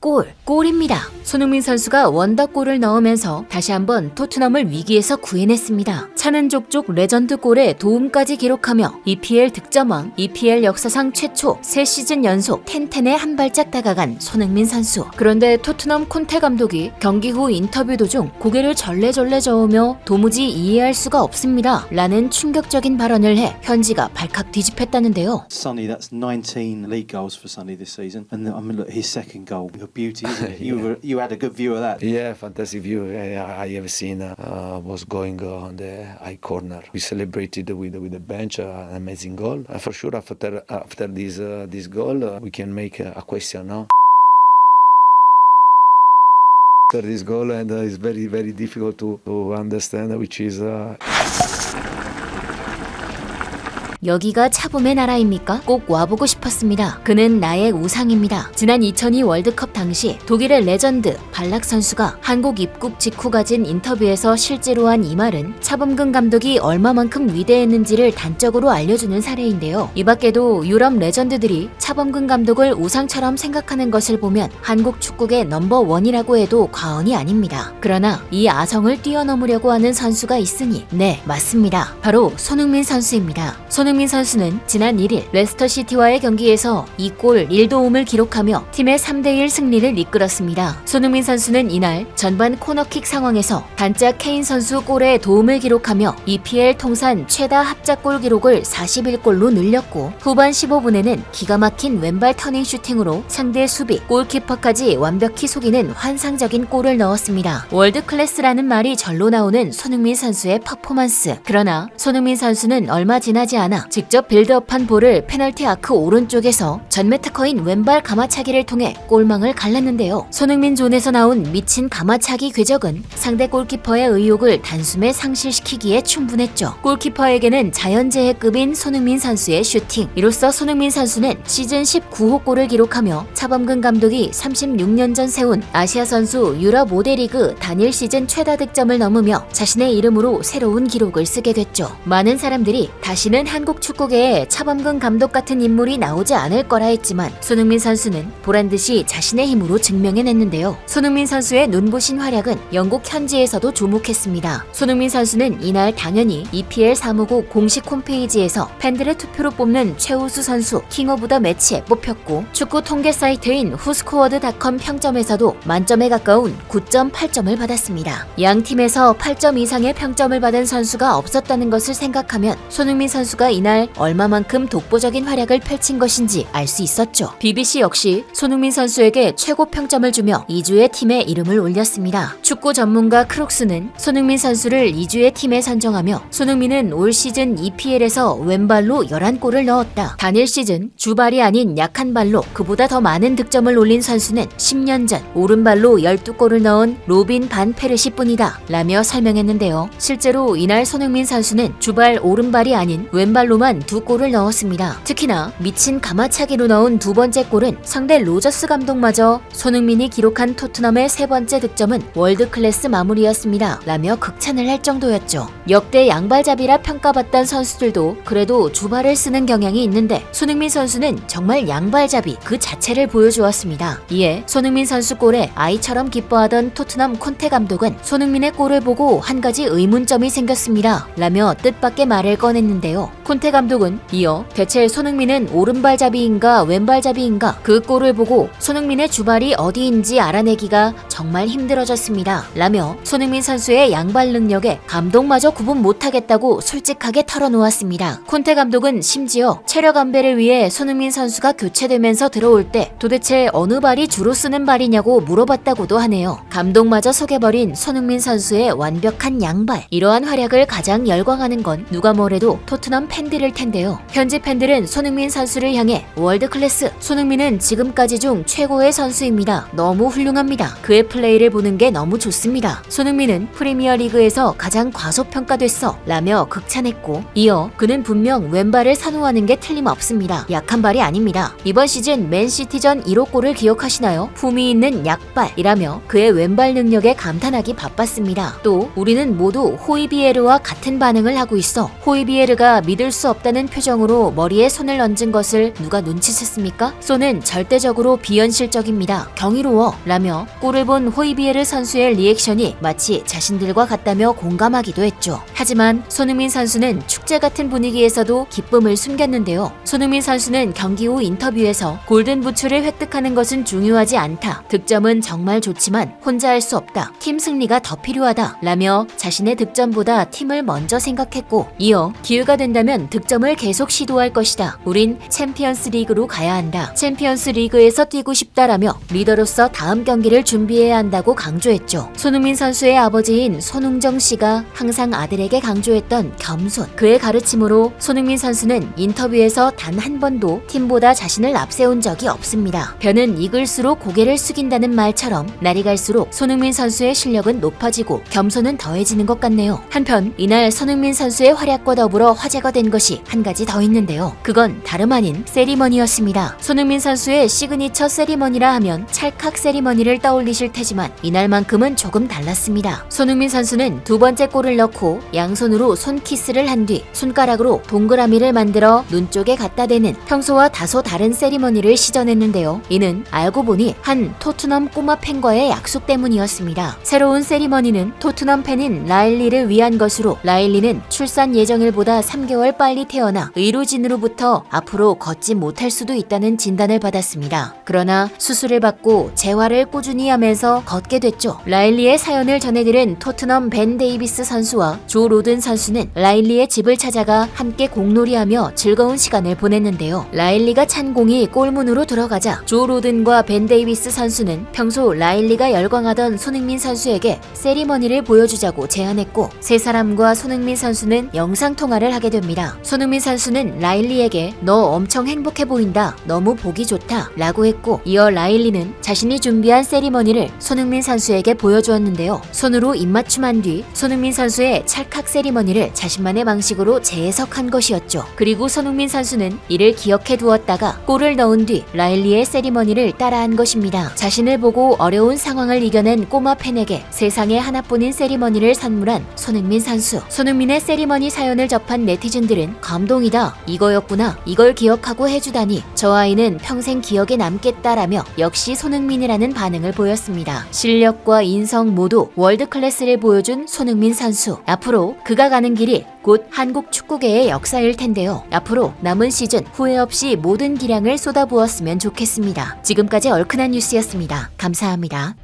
골, 골입니다. 손흥민 선수가 원더골을 넣으면서 다시 한번 토트넘을 위기에서 구해냈습니다. 차는 족족 레전드 골에 도움까지 기록하며 EPL 득점왕, EPL 역사상 최초 3시즌 연속 텐텐에 한 발짝 다가간 손흥민 선수. 그런데 토트넘 콘테 감독이 경기 후 인터뷰 도중 고개를 절레절레 저으며 도무지 이해할 수가 없습니다. 라는 충격적인 발언을 해 현지가 발칵 뒤집혔다는데요. Sonny, that's 19 league goals for Sonny this season, and I mean, look, his second goal, a beauty, isn't it? You were, you had a good view of that. Yeah, fantastic view. I have seen uh, uh, was going uh, on the high corner. We celebrated with with the bench, uh, an amazing goal. Uh, for sure, after after this uh, this goal, uh, we can make uh, a question now. After this goal, and uh, it's very very difficult to, to understand, which is uh, 여기가 차범의 나라입니까? 꼭 와보고 싶었습니다. 그는 나의 우상입니다. 지난 2002 월드컵 당시 독일의 레전드 발락 선수가 한국 입국 직후 가진 인터뷰에서 실제로 한 이 말은 차범근 감독이 얼마만큼 위대했는지를 단적으로 알려주는 사례인데요. 이 밖에도 유럽 레전드들이 차범근 감독을 우상처럼 생각하는 것을 보면 한국 축구의 넘버원이라고 해도 과언이 아닙니다. 그러나 이 아성을 뛰어넘으려고 하는 선수가 있으니 네 맞습니다. 바로 손흥민 선수입니다. 손흥민 선수는 지난 1일 레스터 시티와의 경기에서 2골 1도움을 기록하며 팀의 3대1 승리를 이끌었습니다. 손흥민 선수는 이날 전반 코너킥 상황에서 단짝 케인 선수 골에 도움을 기록하며 EPL 통산 최다 합작골 기록을 41골로 늘렸고 후반 15분에는 기가 막힌 왼발 터닝 슈팅으로 상대 수비, 골키퍼까지 완벽히 속이는 환상적인 골을 넣었습니다. 월드 클래스라는 말이 절로 나오는 손흥민 선수의 퍼포먼스. 그러나 손흥민 선수는 얼마 지나지 않아 직접 빌드업한 볼을 페널티 아크 오른쪽에서 전매 특허인 왼발 가마차기를 통해 골망을 갈랐는데요. 손흥민 존에서 나온 미친 가마차기 궤적은 상대 골키퍼의 의욕을 단숨에 상실시키기에 충분했죠. 골키퍼에게는 자연재해 급인 손흥민 선수의 슈팅. 이로써 손흥민 선수는 시즌 19호 골을 기록하며 차범근 감독이 36년 전 세운 아시아 선수 유럽 5대 리그 단일 시즌 최다 득점을 넘으며 자신의 이름으로 새로운 기록을 쓰게 됐죠. 많은 사람들이 다시는 한국 축구계에 차범근 감독 같은 인물이 나오지 않을 거라 했지만 손흥민 선수는 보란 듯이 자신의 힘으로 증명해냈는데요. 손흥민 선수의 눈부신 활약은 영국 현지에서도 주목했습니다. 손흥민 선수는 이날 당연히 EPL 사무국 공식 홈페이지에서 팬들의 투표로 뽑는 최우수 선수 킹 오브 더 매치에 뽑혔고 축구 통계 사이트인 후스코어드닷컴 평점에서도 만점에 가까운 9.8점을 받았습니다. 양 팀에서 8점 이상의 평점을 받은 선수가 없었다는 것을 생각하면 손흥민 선수가 이날 얼마만큼 독보적인 활약을 펼친 것인지 알 수 있었죠. BBC 역시 손흥민 선수에게 최고 평점을 주며 2주의 팀에 이름을 올렸습니다. 축구 전문가 크록스는 손흥민 선수를 2주의 팀에 선정하며 손흥민은 올 시즌 EPL에서 왼발로 11골을 넣었다. 단일 시즌 주발이 아닌 약한 발로 그보다 더 많은 득점을 올린 선수는 10년 전 오른발로 12골을 넣은 로빈 반 페르시 뿐이다. 라며 설명했는데요. 실제로 이날 손흥민 선수는 주발 오른발이 아닌 왼발 로만 두 골을 넣었습니다. 특히나 미친 가마차기로 넣은 두 번째 골은 상대 로저스 감독마저 손흥민이 기록한 토트넘의 세 번째 득점은 월드 클래스 마무리였습니다. 라며 극찬을 할 정도였죠. 역대 양발잡이라 평가받던 선수들도 그래도 주발을 쓰는 경향이 있는데 손흥민 선수는 정말 양발잡이 그 자체를 보여주었습니다. 이에 손흥민 선수 골에 아이처럼 기뻐하던 토트넘 콘테 감독은 손흥민의 골을 보고 한 가지 의문점이 생겼습니다. 라며 뜻밖의 말을 꺼냈는데요. 콘테 감독은 이어 대체 손흥민은 오른발잡이인가 왼발잡이인가 그 골을 보고 손흥민의 주발이 어디인지 알아내기가 정말 힘들어졌습니다. 라며 손흥민 선수의 양발 능력에 감독마저 구분 못하겠다고 솔직하게 털어놓았습니다. 콘테 감독은 심지어 체력 안배를 위해 손흥민 선수가 교체되면서 들어올 때 도대체 어느 발이 주로 쓰는 발이냐고 물어봤다고도 하네요. 감독마저 속여버린 손흥민 선수의 완벽한 양발. 이러한 활약을 가장 열광하는 건 누가 뭐래도 토트넘 팬 들일 텐데요. 현지 팬들은 손흥민 선수를 향해 월드 클래스. 손흥민은 지금까지 중 최고의 선수입니다. 너무 훌륭합니다. 그의 플레이를 보는 게 너무 좋습니다. 손흥민은 프리미어 리그에서 가장 과소평가됐어. 라며 극찬했고, 이어 그는 분명 왼발을 선호하는 게 틀림없습니다. 약한 발이 아닙니다. 이번 시즌 맨시티전 1호 골을 기억하시나요? 품이 있는 약발이라며 그의 왼발 능력에 감탄하기 바빴습니다. 또 우리는 모두 호이비에르와 같은 반응을 하고 있어. 호이비에르가 믿을 믿을 수 없다는 표정으로 머리에 손을 얹은 것을 누가 눈치챘습니까? 손은 절대적으로 비현실적입니다. 경이로워 라며 골을 본 호이비에르 선수의 리액션이 마치 자신들과 같다며 공감하기도 했죠. 하지만 손흥민 선수는 축제 같은 분위기에서도 기쁨을 숨겼는데요. 손흥민 선수는 경기 후 인터뷰에서 골든 부츠를 획득하는 것은 중요하지 않다. 득점은 정말 좋지만 혼자 할 수 없다. 팀 승리가 더 필요하다. 라며 자신의 득점보다 팀을 먼저 생각했고 이어 기회가 된다면 득점을 계속 시도할 것이다. 우린 챔피언스 리그로 가야 한다. 챔피언스 리그에서 뛰고 싶다라며 리더로서 다음 경기를 준비해야 한다고 강조했죠. 손흥민 선수의 아버지인 손흥정 씨가 항상 아들에게 강조했던 겸손. 그의 가르침으로 손흥민 선수는 인터뷰에서 단 한 번도 팀보다 자신을 앞세운 적이 없습니다. 벼는 익을수록 고개를 숙인다는 말처럼 날이 갈수록 손흥민 선수의 실력은 높아지고 겸손은 더해지는 것 같네요. 한편 이날 손흥민 선수의 활약과 더불어 화제가 된 것이 한 가지 더 있는데요. 그건 다름 아닌 세리머니였습니다. 손흥민 선수의 시그니처 세리머니라 하면 찰칵 세리머니를 떠올리실 테지만 이날만큼은 조금 달랐습니다. 손흥민 선수는 두 번째 골을 넣고 양손으로 손키스를 한 뒤 손가락으로 동그라미를 만들어 눈 쪽에 갖다 대는 평소와 다소 다른 세리머니를 시전했는데요. 이는 알고 보니 한 토트넘 꼬마 팬과의 약속 때문이었습니다. 새로운 세리머니는 토트넘 팬인 라일리를 위한 것으로 라일리는 출산 예정일보다 3개월 빨리 태어나 의료진으로부터 앞으로 걷지 못할 수도 있다는 진단을 받았습니다. 그러나 수술을 받고 재활을 꾸준히 하면서 걷게 됐죠. 라일리의 사연을 전해들은 토트넘 벤 데이비스 선수와 조 로든 선수는 라일리의 집을 찾아가 함께 공놀이하며 즐거운 시간을 보냈는데요. 라일리가 찬 공이 골문으로 들어가자 조 로든과 벤 데이비스 선수는 평소 라일리가 열광하던 손흥민 선수에게 세리머니를 보여주자고 제안했고 세 사람과 손흥민 선수는 영상 통화를 하게 됩니다. 손흥민 선수는 라일리에게 너 엄청 행복해 보인다. 너무 보기 좋다. 라고 했고 이어 라일리는 자신이 준비한 세리머니를 손흥민 선수에게 보여주었는데요. 손으로 입맞춤한 뒤 손흥민 선수의 찰칵 세리머니를 자신만의 방식으로 재해석한 것이었죠. 그리고 손흥민 선수는 이를 기억해 두었다가 골을 넣은 뒤 라일리의 세리머니를 따라한 것입니다. 자신을 보고 어려운 상황을 이겨낸 꼬마 팬에게 세상에 하나뿐인 세리머니를 선물한 손흥민 선수. 손흥민의 세리머니 사연을 접한 네티즌 들은 감동이다. 이거였구나. 이걸 기억하고 해주다니. 저 아이는 평생 기억에 남겠다라며 역시 손흥민이라는 반응을 보였습니다. 실력과 인성 모두 월드 클래스를 보여준 손흥민 선수. 앞으로 그가 가는 길이 곧 한국 축구계의 역사일 텐데요. 앞으로 남은 시즌 후회 없이 모든 기량을 쏟아부었으면 좋겠습니다. 지금까지 얼큰한 뉴스였습니다. 감사합니다.